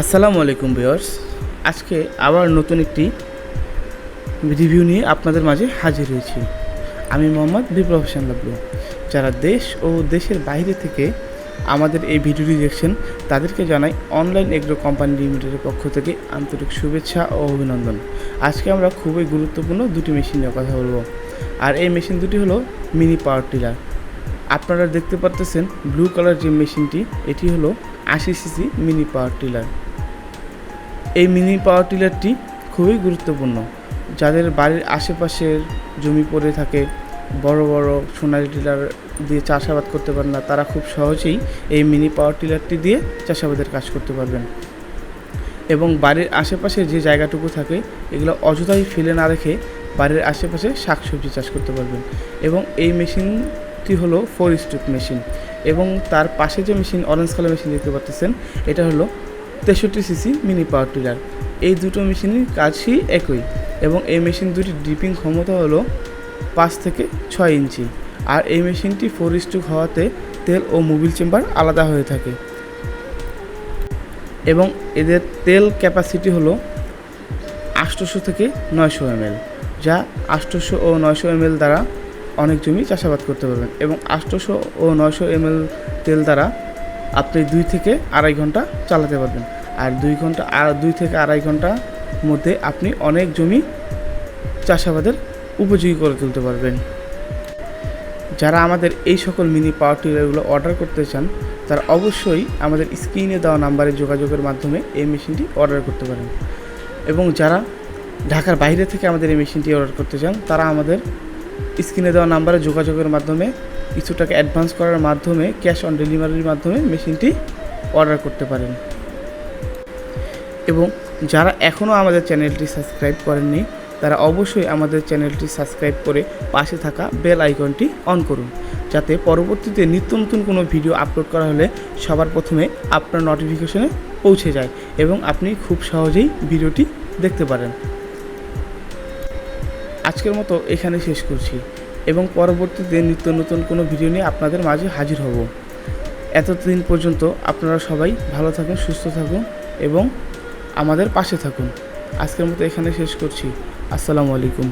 আসসালামু আলাইকুম ভিউয়ার্স। আজকে আবার নতুন একটি রিভিউ নিয়ে আপনাদের মাঝে হাজির হয়েছি। আমি মোহাম্মদ বিপ্লব হোসেন যারা দেশ ও দেশের বাইরে থেকে আমাদের এই ভিডিওটি দেখছেন, তাদেরকে জানাই অনলাইন এগ্রো কোম্পানি লিমিটেডের পক্ষ থেকে আন্তরিক শুভেচ্ছা ও অভিনন্দন। আজকে আমরা খুবই গুরুত্বপূর্ণ দুটি মেশিন নিয়ে কথা বলব। আর এই মেশিন দুটি হলো মিনি পাওয়ার টিলার। আপনারা দেখতে পারতেছেন ব্লু কালার যে মেশিনটি, এটি হলো আশি সিসি মিনি পাওয়ার টিলার। এই মিনি পাওয়ার টিলারটি খুবই গুরুত্বপূর্ণ। যাদের বাড়ির আশেপাশের জমি পড়ে থাকে, বড় বড় সোনালি টিলার দিয়ে চাষাবাদ করতে পারেন না, তারা খুব সহজেই এই মিনি পাওয়ার টিলারটি দিয়ে চাষাবাদের কাজ করতে পারবেন। এবং বাড়ির আশেপাশে যে জায়গাটুকু থাকে, এগুলো অযথাই ফেলে না রেখে বাড়ির আশেপাশে শাকসবজি চাষ করতে পারবেন। এবং এই মেশিনটি হলো ফোর স্ট্রিপ মেশিন। এবং তার পাশে যে মেশিন, অরেঞ্জ কালার মেশিন দেখতে পাচ্ছেন এটা হলো তেষট্টি সিসি মিনি পাওয়ার টিলার। এই দুটো মেশিনের কাজই একই এবং এই মেশিন দুটির ডিপিং ক্ষমতা হলো পাঁচ থেকে ছয় ইঞ্চি। আর এই মেশিনটি ফোর স্ট্রোক হওয়াতে তেল ও মোবিল চেম্বার আলাদা হয়ে থাকে। এবং এদের তেল ক্যাপাসিটি হলো আটশোশো থেকে নয়শো এমএল, যা আটশোশো ও নয়শো এমএল দ্বারা অনেক জমি চাষাবাদ করতে পারবেন এবং আটশোশো ও নয়শো এমএল তেল দ্বারা আপনি দুই থেকে আড়াই ঘণ্টা চালাতে পারবেন। আর দুই ঘণ্টা, আর দুই থেকে আড়াই ঘণ্টার মধ্যে আপনি অনেক জমি চাষাবাদের উপযোগী করে তুলতে পারবেন। যারা আমাদের এই সকল মিনি পাওয়ার টিলারগুলো অর্ডার করতে চান, তারা অবশ্যই আমাদের স্ক্রিনে দেওয়া নাম্বারে যোগাযোগের মাধ্যমে এই মেশিনটি অর্ডার করতে পারেন। এবং যারা ঢাকার বাইরে থেকে আমাদের এই মেশিনটি অর্ডার করতে চান, তারা আমাদের স্ক্রিনে দেওয়া নাম্বারে যোগাযোগের মাধ্যমে কিছু টাকা অ্যাডভান্স করার মাধ্যমে ক্যাশ অন ডেলিভারির মাধ্যমে মেশিনটি অর্ডার করতে পারেন। এবং যারা এখনও আমাদের চ্যানেলটি সাবস্ক্রাইব করেননি, তারা অবশ্যই আমাদের চ্যানেলটি সাবস্ক্রাইব করে পাশে থাকা বেল আইকনটি অন করুন। যাতে পরবর্তীতে নিত্য নতুন কোনো ভিডিও আপলোড করা হলে সবার প্রথমে আপনার নোটিফিকেশনে পৌঁছে যায় এবং আপনি খুব সহজেই ভিডিওটি দেখতে পারেন। আজকের মতো এখানে শেষ করছি। এবং পরবর্তীতে নিত্য নতুন কোনো ভিডিও নিয়ে আপনাদের মাঝে হাজির হব। এতদিন পর্যন্ত আপনারা সবাই ভালো থাকুন, সুস্থ থাকুন এবং আমাদের পাশে থাকুন। আজকের মতো এখানে শেষ করছি। আসসালামু আলাইকুম।